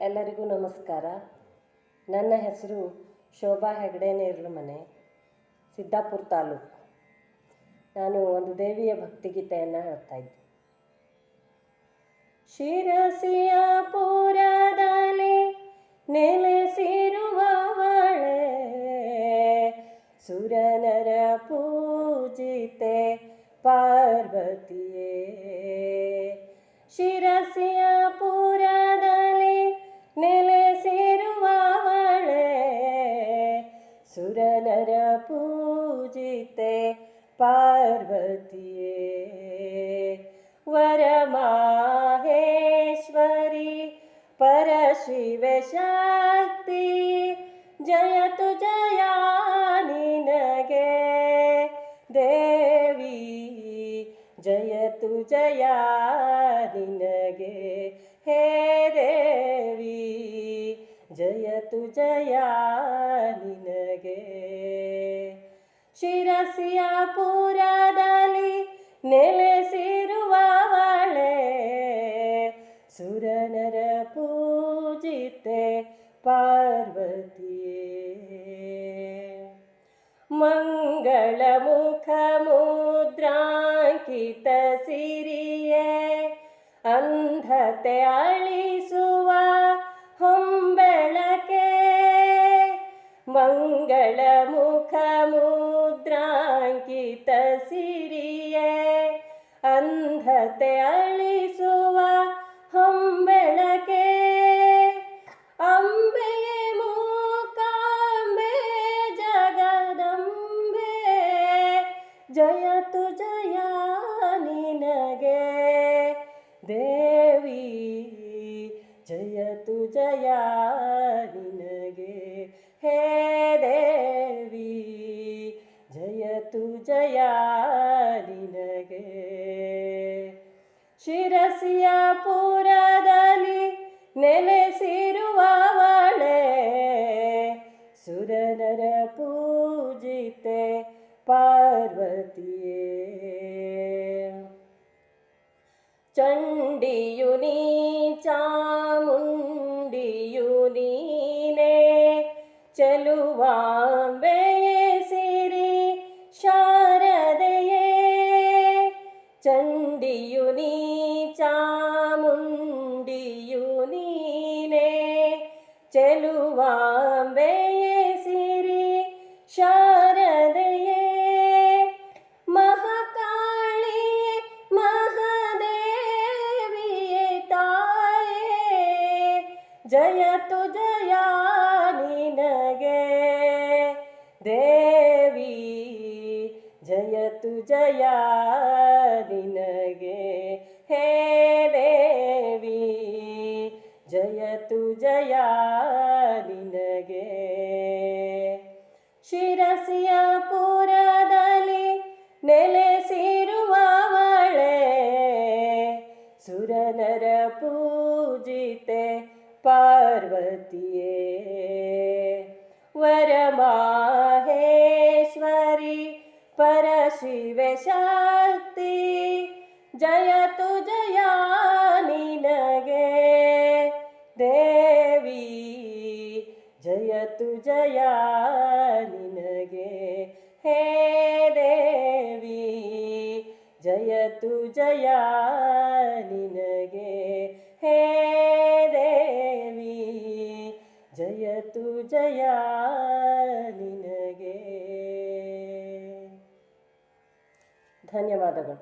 ಎಲ್ಲರಿಗೂ ನಮಸ್ಕಾರ. ನನ್ನ ಹೆಸರು ಶೋಭಾ ಹೆಗಡೆ ನೇರಳು ಮನೆ, ಸಿದ್ದಾಪುರ ತಾಲೂಕು. ನಾನು ಒಂದು ದೇವಿಯ ಭಕ್ತಿಗೀತೆಯನ್ನು ಹೇಳ್ತಾ ಇದ್ದೆ. ಶಿರಸಿಯ ಪುರದಲ್ಲಿ ನೆಲೆಸಿರುವವಳೆ ಸುರನರ ಪೂಜಿತೆ ಪಾರ್ವತಿಯೇ. सुरनर पूजिते पार्वतीये। वरमाहेश्वरी परशिवे शक्ति जयतु जयानी नगे। देवी, जयतु जयानी नगे। हे देवी, जयतु जया ಶಿರಸಿಯ ಪುರದಲ್ಲಿ ನೆಲೆಸಿರುವವಳೆ ಸುರನರ ಪೂಜಿತೆ ಪಾರ್ವತಿಯೇ. ಮಂಗಳ ಮುಖ ಮುದ್ರಾಂಕಿತ ಸಿರಿಯೇ, ಅಂಧತೆ ಅಳಿಸುವ ಹೊಂಬೆಳಕೆ. ಮಂಗಳ ಮುಖ ಮುದ್ರಾಂಕಿತ ಸಿರಿಯೇ, ಅಂಧತೆ ಅಳಿಸುವ ಹೊಂಬೆಳಕೆ. ಅಂಬೆಯೇ ಮೂಕಾಂಬೆ, ಜಗದಂಬೆ, ಜಯತು ಜಯ ನಿನಗೆ. ದೇವಿ, ಜಯತು ಜಯ ನಿನಗೆ. ಹೇ ದೇವಿ, ಜಯತು ಜಯ ಶಿರಸಿಯ ಪುರದಲ್ಲಿ ನೆಲೆಸಿರುವವಳೆ ಸುರನರ ಪೂಜಿತೆ ಪಾರ್ವತಿಯೇ ಚಂಡಿಯು ನೀ ಚಾಮುಂಡಿಯು ನೀನೇ ಚೆಲುವಾಂಬೆ ಚೆಲುವಾಂಬೆ ಸಿರಿ ಶಾರದೆಯೇ ಮಹಾಕಾಳಿಯೇ ಮಹಾದೇವಿಯೇ ತಾಯೇ ಜಯತು ಜಯ ನಿನಗೆ ದೇವಿ ಜಯತು ಜಯ ನಿನಗೆ ಹೇ ದೇವಿ ಜಯತು ಜಯ ನಿನಗೆ ಶಿರಸಿಯ ಪುರದಲ್ಲಿ ನೆಲೆಸಿರುವವಳೆ ಸುರನರ ಪೂಜಿತೆ ಪಾರ್ವತಿಯೇ ವರಮಾಹೇಶ್ವರಿ ಪರಶಿವ ಶಕ್ತಿ ಜಯತು ಜಯ ನಿನಗೆ ಜಯ ನಿನಗೆ ಹೇ ದೇವಿ ಜಯತು ಜಯ ನಿನಗೆ ಹೇ ದೇವಿ ಜಯತು ಜಯ ನಿನಗೆ ಧನ್ಯವಾದಗಳು